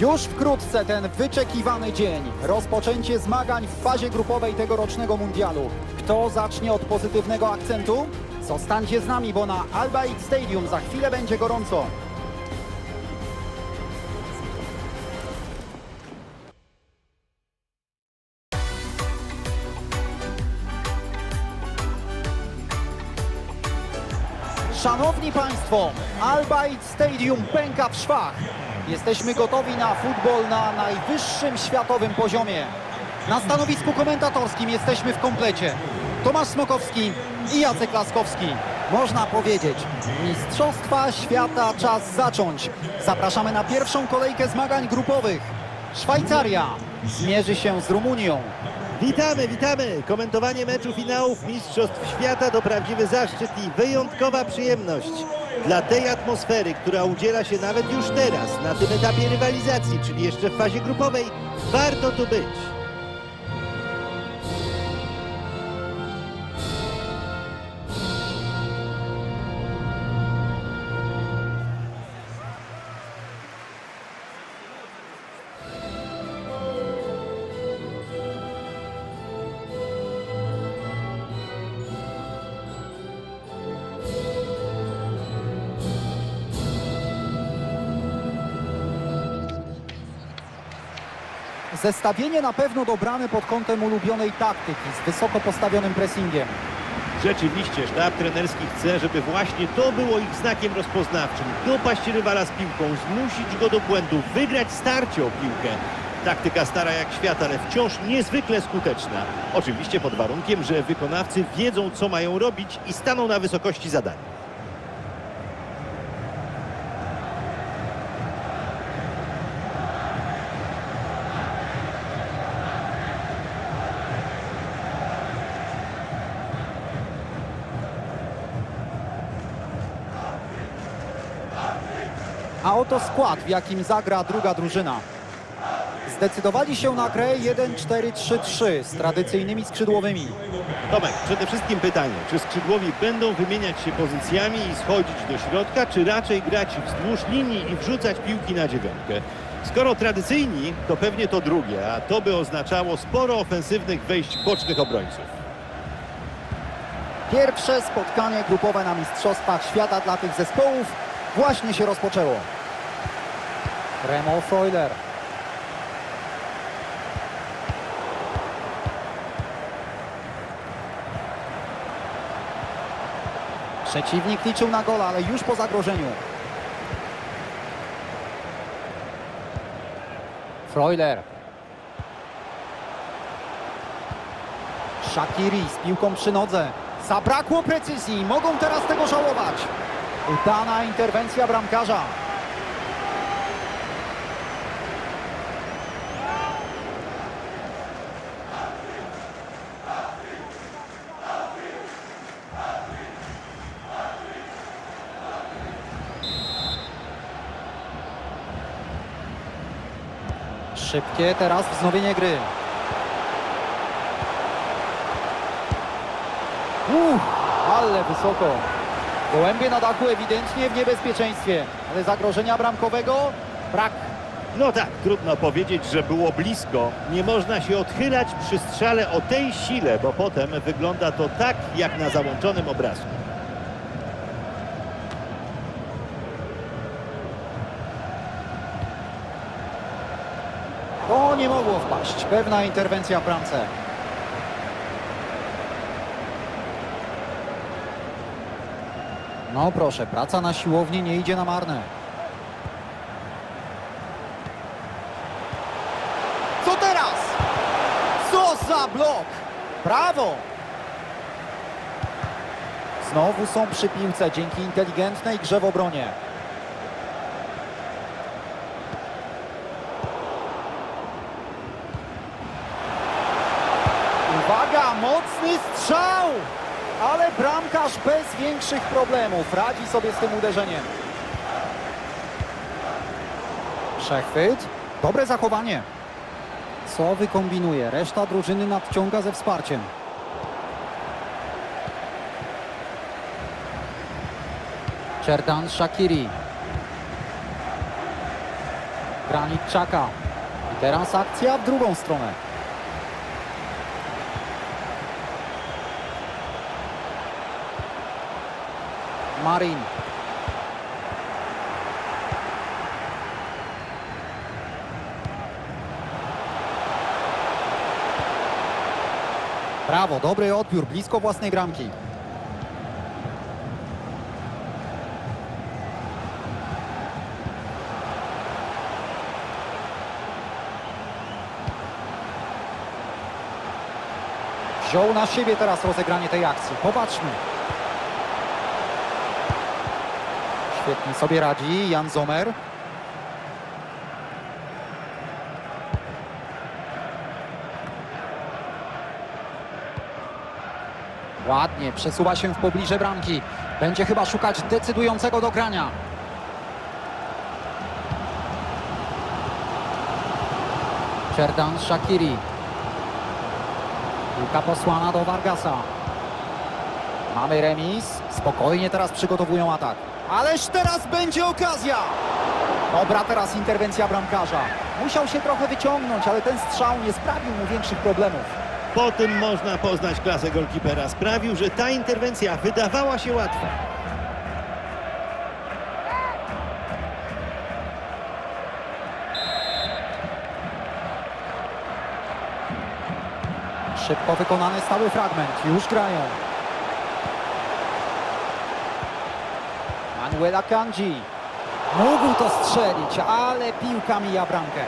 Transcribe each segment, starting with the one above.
Już wkrótce ten wyczekiwany dzień. Rozpoczęcie zmagań w fazie grupowej tegorocznego mundialu. Kto zacznie od pozytywnego akcentu? Zostańcie z nami, bo na Alba X Stadium za chwilę będzie gorąco. Szanowni Państwo, Alba Stadium pęka w szwach. Jesteśmy gotowi na futbol na najwyższym światowym poziomie. Na stanowisku komentatorskim jesteśmy w komplecie. Tomasz Smokowski i Jacek Laskowski. Można powiedzieć, Mistrzostwa Świata czas zacząć. Zapraszamy na pierwszą kolejkę zmagań grupowych. Szwajcaria zmierzy się z Rumunią. Witamy, witamy! Komentowanie meczu finałów Mistrzostw Świata to prawdziwy zaszczyt i wyjątkowa przyjemność. Dla tej atmosfery, która udziela się nawet już teraz, na tym etapie rywalizacji, czyli jeszcze w fazie grupowej, warto tu być. Zestawienie na pewno dobrane pod kątem ulubionej taktyki z wysoko postawionym pressingiem. Rzeczywiście, sztab trenerski chce, żeby właśnie to było ich znakiem rozpoznawczym. Dopaść rywala z piłką, zmusić go do błędu, wygrać starcie o piłkę. Taktyka stara jak świat, ale wciąż niezwykle skuteczna. Oczywiście pod warunkiem, że wykonawcy wiedzą, co mają robić i staną na wysokości zadania. A oto skład, w jakim zagra druga drużyna. Zdecydowali się na grę 1-4-3-3 z tradycyjnymi skrzydłowymi. Tomek, przede wszystkim pytanie, czy skrzydłowi będą wymieniać się pozycjami i schodzić do środka, czy raczej grać wzdłuż linii i wrzucać piłki na dziewiątkę? Skoro tradycyjni, to pewnie to drugie, a to by oznaczało sporo ofensywnych wejść bocznych obrońców. Pierwsze spotkanie grupowe na Mistrzostwach Świata dla tych zespołów właśnie się rozpoczęło. Remo Freuler. Przeciwnik liczył na gola, ale już po zagrożeniu. Freuler. Shakiri z piłką przy nodze. Zabrakło precyzji. Mogą teraz tego żałować. Udana interwencja bramkarza. Szybkie teraz wznowienie gry. Uff, ale wysoko. Gołębie na dachu ewidentnie w niebezpieczeństwie, ale zagrożenia bramkowego brak. No tak, trudno powiedzieć, że było blisko. Nie można się odchylać przy strzale o tej sile, bo potem wygląda to tak, jak na załączonym obrazku. To nie mogło wpaść. Pewna interwencja w bramce. No proszę, praca na siłowni nie idzie na marne. Co teraz? Co za blok! Brawo! Znowu są przy piłce dzięki inteligentnej grze w obronie. Mocny strzał! Ale bramkarz bez większych problemów radzi sobie z tym uderzeniem. Przechwyt. Dobre zachowanie. Co wykombinuje? Reszta drużyny nadciąga ze wsparciem. Czerdan Shakiri. Granit Czaka. I teraz akcja w drugą stronę. Marin. Brawo, dobry odbiór, blisko własnej bramki. Wziął na siebie teraz rozegranie tej akcji. Popatrzmy. Świetnie sobie radzi Jan Zomer. Ładnie, przesuwa się w pobliże bramki. Będzie chyba szukać decydującego dogrania. Czerdan Shakiri. Piłka posłana do Vargasa. Mamy remis. Spokojnie teraz przygotowują atak. Ależ teraz będzie okazja! Dobra teraz interwencja bramkarza. Musiał się trochę wyciągnąć, ale ten strzał nie sprawił mu większych problemów. Po tym można poznać klasę golkipera. Sprawił, że ta interwencja wydawała się łatwa. Szybko wykonany stały fragment. Już grają. Manuela Kanji. Mógł to strzelić, ale piłka mija bramkę.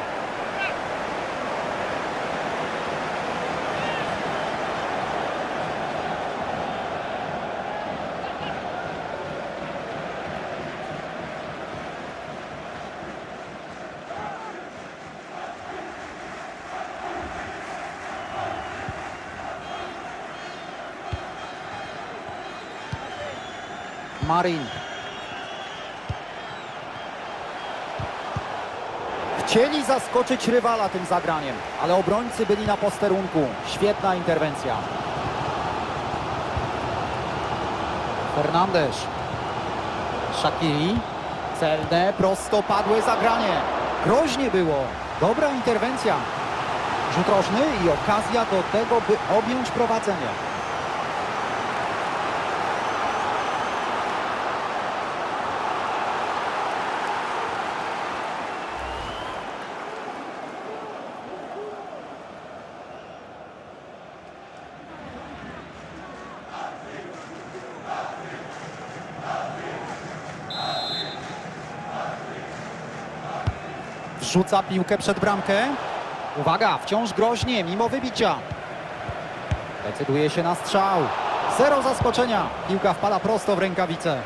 Marin. Chcieli zaskoczyć rywala tym zagraniem, ale obrońcy byli na posterunku. Świetna interwencja. Fernandez. Shakiri. Celne, prostopadłe zagranie. Groźnie było. Dobra interwencja. Rzut rożny i okazja do tego, by objąć prowadzenie. Wrzuca piłkę przed bramkę. Uwaga, wciąż groźnie, mimo wybicia. Decyduje się na strzał. Zero zaskoczenia. Piłka wpada prosto w rękawice.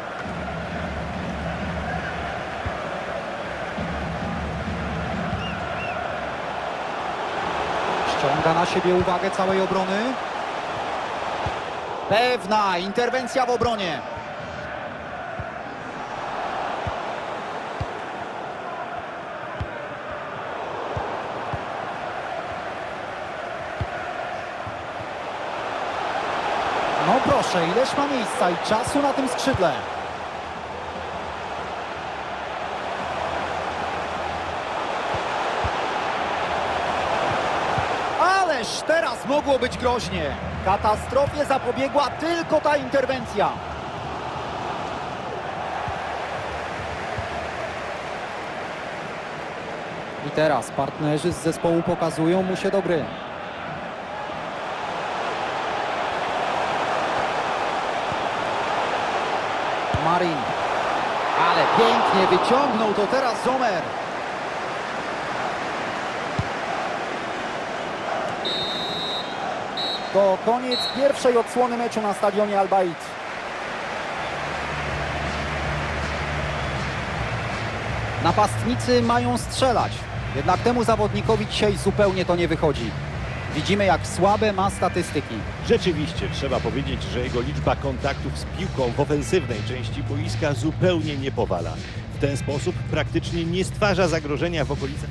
Ściąga na siebie uwagę całej obrony. Pewna interwencja w obronie. Proszę, ileż ma miejsca i czasu na tym skrzydle. Ależ teraz mogło być groźnie. Katastrofie zapobiegła tylko ta interwencja. I teraz partnerzy z zespołu pokazują mu się do gry. Marin. Ale pięknie wyciągnął to teraz Zomer. To koniec pierwszej odsłony meczu na stadionie Al-Bait. Napastnicy mają strzelać, jednak temu zawodnikowi dzisiaj zupełnie to nie wychodzi. Widzimy jak słabe ma statystyki. Rzeczywiście, trzeba powiedzieć, że jego liczba kontaktów z piłką w ofensywnej części boiska zupełnie nie powala. W ten sposób praktycznie nie stwarza zagrożenia w okolicach.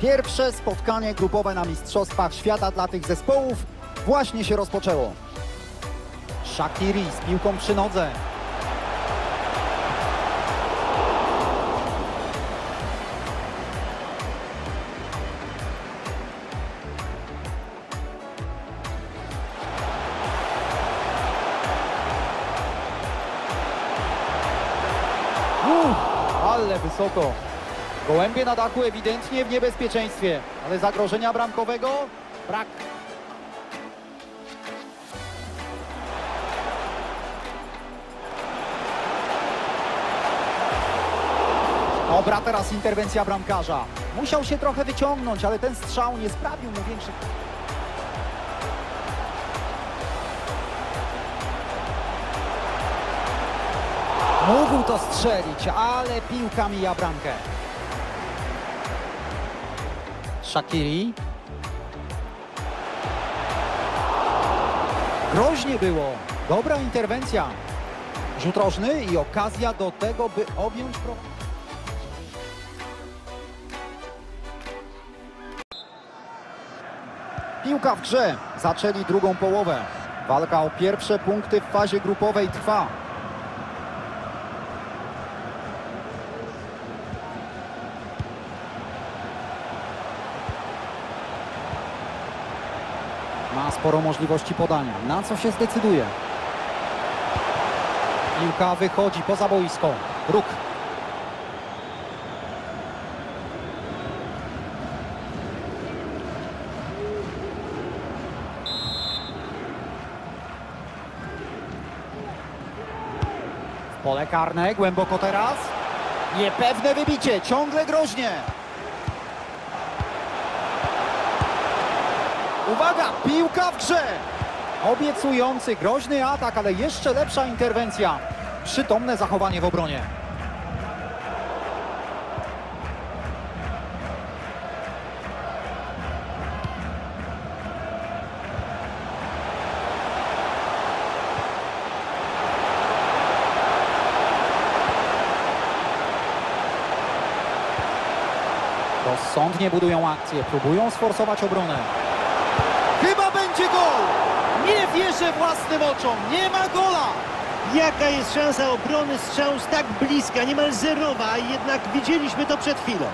Pierwsze spotkanie grupowe na Mistrzostwach Świata dla tych zespołów właśnie się rozpoczęło. Shakiri z piłką przy nodze. Wysoko. Gołębie na dachu ewidentnie w niebezpieczeństwie, ale zagrożenia bramkowego brak. Dobra, teraz interwencja bramkarza. Musiał się trochę wyciągnąć, ale ten strzał nie sprawił mu większych... Mógł to strzelić, ale piłka mija bramkę. Shakiri. Groźnie było. Dobra interwencja. Rzut rożny i okazja do tego, by objąć pro... Piłka w grze. Zaczęli drugą połowę. Walka o pierwsze punkty w fazie grupowej trwa. Ma sporo możliwości podania. Na co się zdecyduje? Piłka wychodzi poza boisko. Róg. Pole karne, głęboko teraz. Niepewne wybicie, ciągle groźnie. Uwaga, piłka w grze. Obiecujący, groźny atak, ale jeszcze lepsza interwencja. Przytomne zachowanie w obronie. Rozsądnie budują akcję, próbują sforsować obronę. Chyba będzie gol! Nie wierzę własnym oczom, nie ma gola! Jaka jest szansa obrony strzału z tak bliska, niemal zerowa, a jednak widzieliśmy to przed chwilą.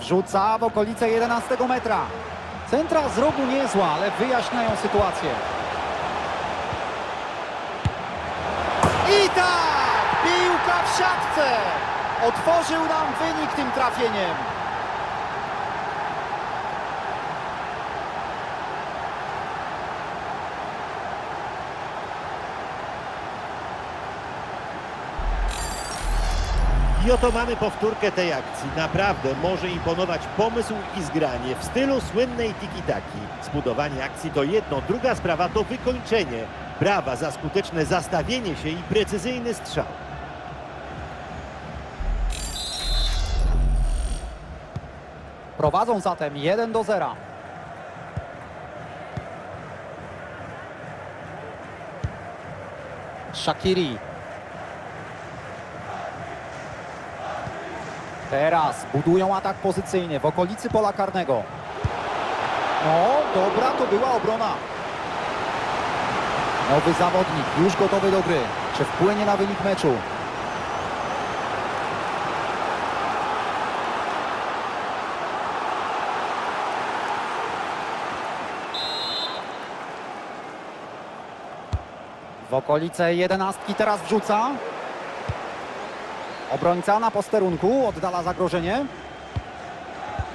Wrzuca w okolice 11 metra. Centra z rogu niezła, ale wyjaśniają sytuację. Tak! Piłka w siatce! Otworzył nam wynik tym trafieniem. I oto mamy powtórkę tej akcji. Naprawdę może imponować pomysł i zgranie w stylu słynnej tiki-taki. Zbudowanie akcji to jedno, druga sprawa to wykończenie. Brawa za skuteczne zastawienie się i precyzyjny strzał. Prowadzą zatem 1 do 0. Shakiri. Teraz budują atak pozycyjny w okolicy pola karnego. No, dobra to była obrona. Nowy zawodnik, już gotowy do gry. Czy wpłynie na wynik meczu? W okolice jedenastki teraz wrzuca. Obrońca na posterunku oddala zagrożenie.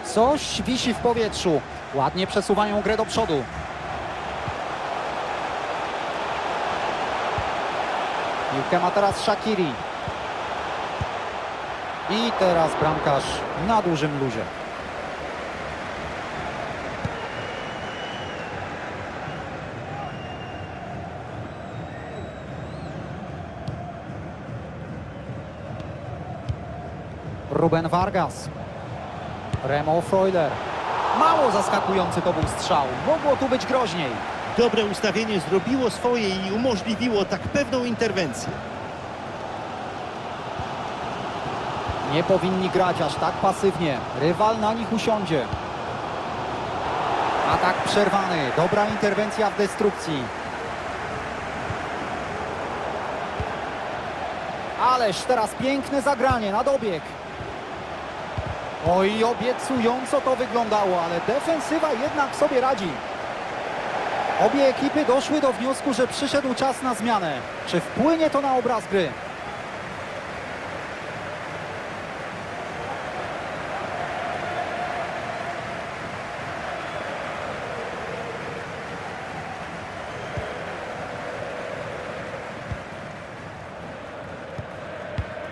Coś wisi w powietrzu. Ładnie przesuwają grę do przodu. Piłkę ma teraz Shakiri. I teraz bramkarz na dużym luzie. Ruben Vargas. Remo Freuler. Mało zaskakujący to był strzał. Mogło tu być groźniej. Dobre ustawienie zrobiło swoje i umożliwiło tak pewną interwencję. Nie powinni grać aż tak pasywnie. Rywal na nich usiądzie. Atak przerwany. Dobra interwencja w destrukcji. Ależ teraz piękne zagranie na dobieg. Oj, obiecująco to wyglądało, ale defensywa jednak sobie radzi. Obie ekipy doszły do wniosku, że przyszedł czas na zmianę. Czy wpłynie to na obraz gry?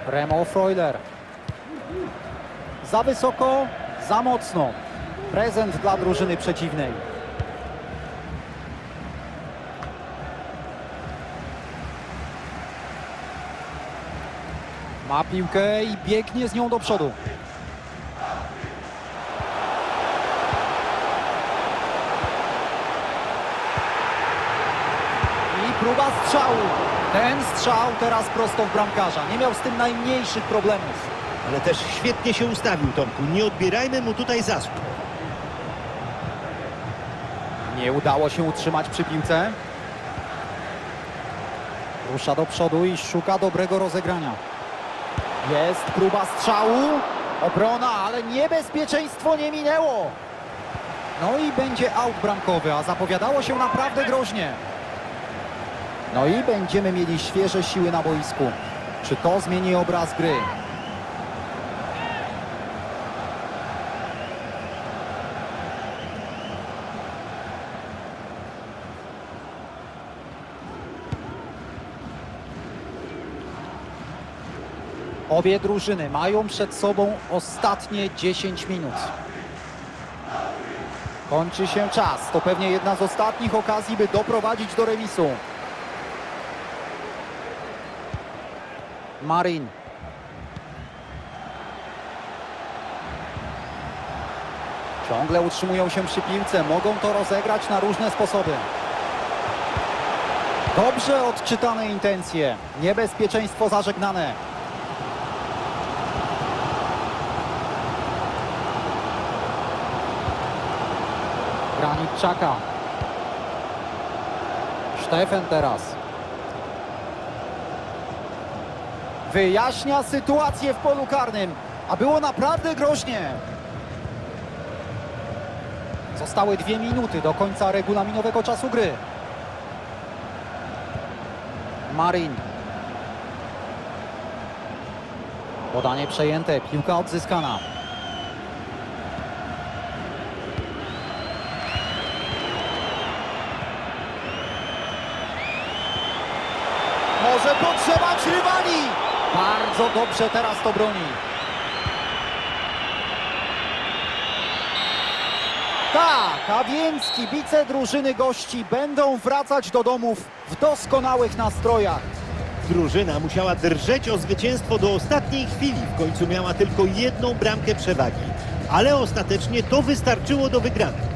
Remo Freuler. Za wysoko, za mocno. Prezent dla drużyny przeciwnej. Ma piłkę i biegnie z nią do przodu. I próba strzału. Ten strzał teraz prosto w bramkarza. Nie miał z tym najmniejszych problemów. Ale też świetnie się ustawił Tomku. Nie odbierajmy mu tutaj zasług. Nie udało się utrzymać przy piłce. Rusza do przodu i szuka dobrego rozegrania. Jest próba strzału. Obrona, ale niebezpieczeństwo nie minęło. No i będzie aut bramkowy, a zapowiadało się naprawdę groźnie. No i będziemy mieli świeże siły na boisku. Czy to zmieni obraz gry? Obie drużyny mają przed sobą ostatnie 10 minut. Kończy się czas. To pewnie jedna z ostatnich okazji, by doprowadzić do remisu. Marin. Ciągle utrzymują się przy piłce. Mogą to rozegrać na różne sposoby. Dobrze odczytane intencje. Niebezpieczeństwo zażegnane. Granit czaka. Teraz. Wyjaśnia sytuację w polu karnym, a było naprawdę groźnie. Zostały dwie minuty do końca regulaminowego czasu gry. Marin. Podanie przejęte, piłka odzyskana. Może potrzebać rywali. Bardzo dobrze teraz to broni. Tak, a więc kibice drużyny gości będą wracać do domów w doskonałych nastrojach. Drużyna musiała drżeć o zwycięstwo do ostatniej chwili. W końcu miała tylko jedną bramkę przewagi. Ale ostatecznie to wystarczyło do wygranej.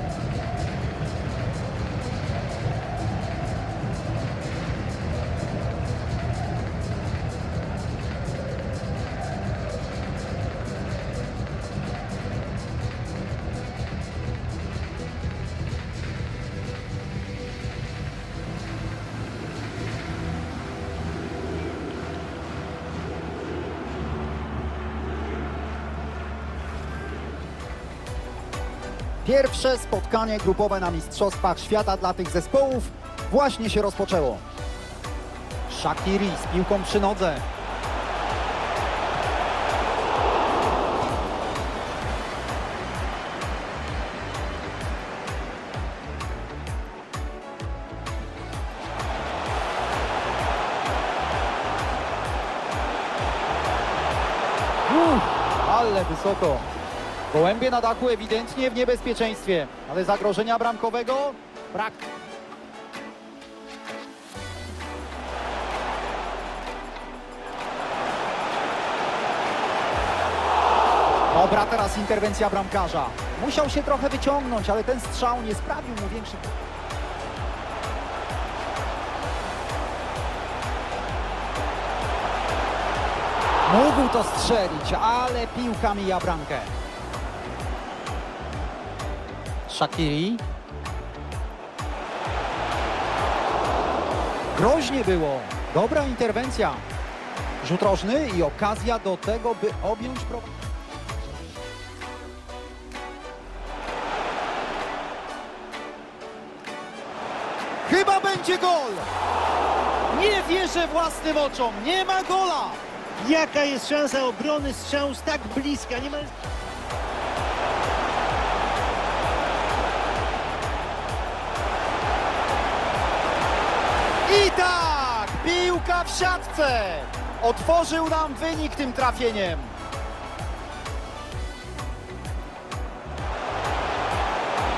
Pierwsze spotkanie grupowe na Mistrzostwach Świata dla tych zespołów właśnie się rozpoczęło. Shakiri z piłką przy nodze. Ale wysoko. Gołębie na dachu ewidentnie w niebezpieczeństwie, ale zagrożenia bramkowego brak. Dobra, teraz interwencja bramkarza. Musiał się trochę wyciągnąć, ale ten strzał nie sprawił mu większych... Mógł to strzelić, ale piłka mija bramkę. Shakiri. Groźnie było. Dobra interwencja. Rzut rożny i okazja do tego, by objąć prowadzenie. Chyba będzie gol! Nie wierzę własnym oczom, nie ma gola! Jaka jest szansa obrony strzału z tak bliska? Niemal... I tak, piłka w siatce! Otworzył nam wynik tym trafieniem.